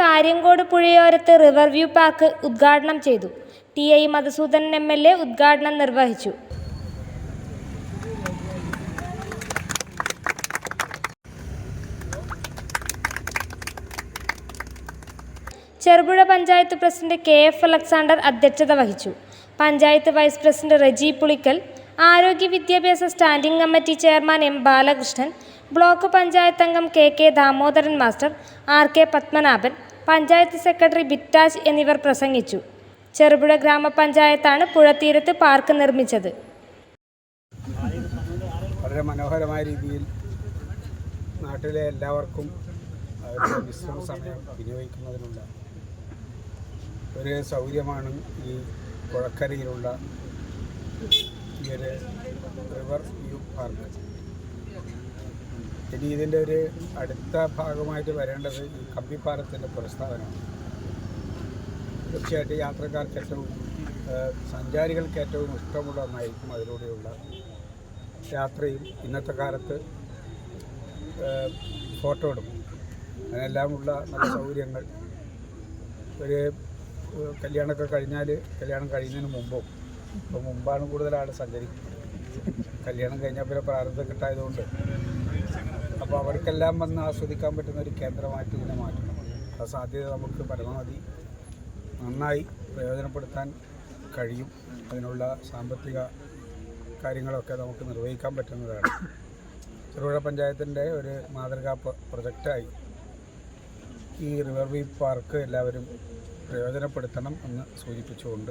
കാര്യങ്കോട് പുഴയോരത്ത് river view park ഉദ്ഘാടനം ചെയ്തു. T I Madhusoodanan M L A ഉദ്ഘാടനം നിർവഹിച്ചു. Cherupuzha panchayat president K F Alexander അധ്യക്ഷത വഹിച്ചു. പഞ്ചായത്ത് വൈസ് പ്രസിഡന്റ് റെജി പുളിക്കൽ ആരോഗ്യ വിദ്യാഭ്യാസ standing committee chairman M Balakrishnan block panchayat അംഗം K K Damodaran master R K Padmanabhan panchayat secretary Bittaj എന്നിവർ പ്രസംഗിച്ചു. Cherupuzha ഗ്രാമപഞ്ചായത്താണ് പുഴത്തീരത്ത് park നിർമ്മിച്ചത്. വളരെ മനോഹരമായ രീതിയിൽ നാട്ടിലെ എല്ലാവർക്കും വിശ്രമ സമയം വിനിയോഗിക്കുന്നതിനുള്ള ഒരു സൗകര്യമാണ് ഈ പുഴക്കരയിലുള്ള ഒരു റിവർ വ്യൂ പാർക്ക്. ഇനി ഇതിന്റെ ഒരു അടുത്ത ഭാഗമായിട്ട് വരേണ്ടത് ഈ കമ്പിപ്പാലത്തിന്റെ പ്രസ്താവനമാണ്. തീർച്ചയായിട്ടും യാത്രക്കാർക്ക് ഏറ്റവും സഞ്ചാരികൾക്ക് ഏറ്റവും ഇഷ്ടമുള്ള ഒന്നായിരിക്കും അതിലൂടെയുള്ള യാത്രയും ഇന്നത്തെ കാലത്ത് ഫോട്ടോ എടുക്കും അതിനെല്ലാമുള്ള നല്ല സൗകര്യങ്ങൾ. ഒരു കല്യാണമൊക്കെ കഴിഞ്ഞാൽ കല്യാണം കഴിയുന്നതിന് മുമ്പും ഇപ്പോൾ മുമ്പാണ് കൂടുതൽ ആൾ സഞ്ചരിക്കുന്നത്. കല്യാണം കഴിഞ്ഞാൽ പിന്നെ പ്രാരംഭം കിട്ടായതുകൊണ്ട്. അപ്പോൾ അവർക്കെല്ലാം വന്ന് ആസ്വദിക്കാൻ പറ്റുന്ന ഒരു കേന്ദ്രമായിട്ട് ഇതിനെ മാറ്റണം. ആ സാധ്യത നമുക്ക് പരമാവധി നന്നായി പ്രയോജനപ്പെടുത്താൻ കഴിയും. അതിനുള്ള സാമ്പത്തിക കാര്യങ്ങളൊക്കെ നമുക്ക് നിർവഹിക്കാൻ പറ്റുന്നതാണ്. ചെറുപുഴ പഞ്ചായത്തിന്റെ ഒരു മാതൃകാ പ്ര- പ്രൊജക്റ്റായി ഈ റിവർ വ്യൂ പാർക്ക് എല്ലാവരും പ്രയോജനപ്പെടുത്തണം എന്ന് സൂചിപ്പിച്ചുകൊണ്ട്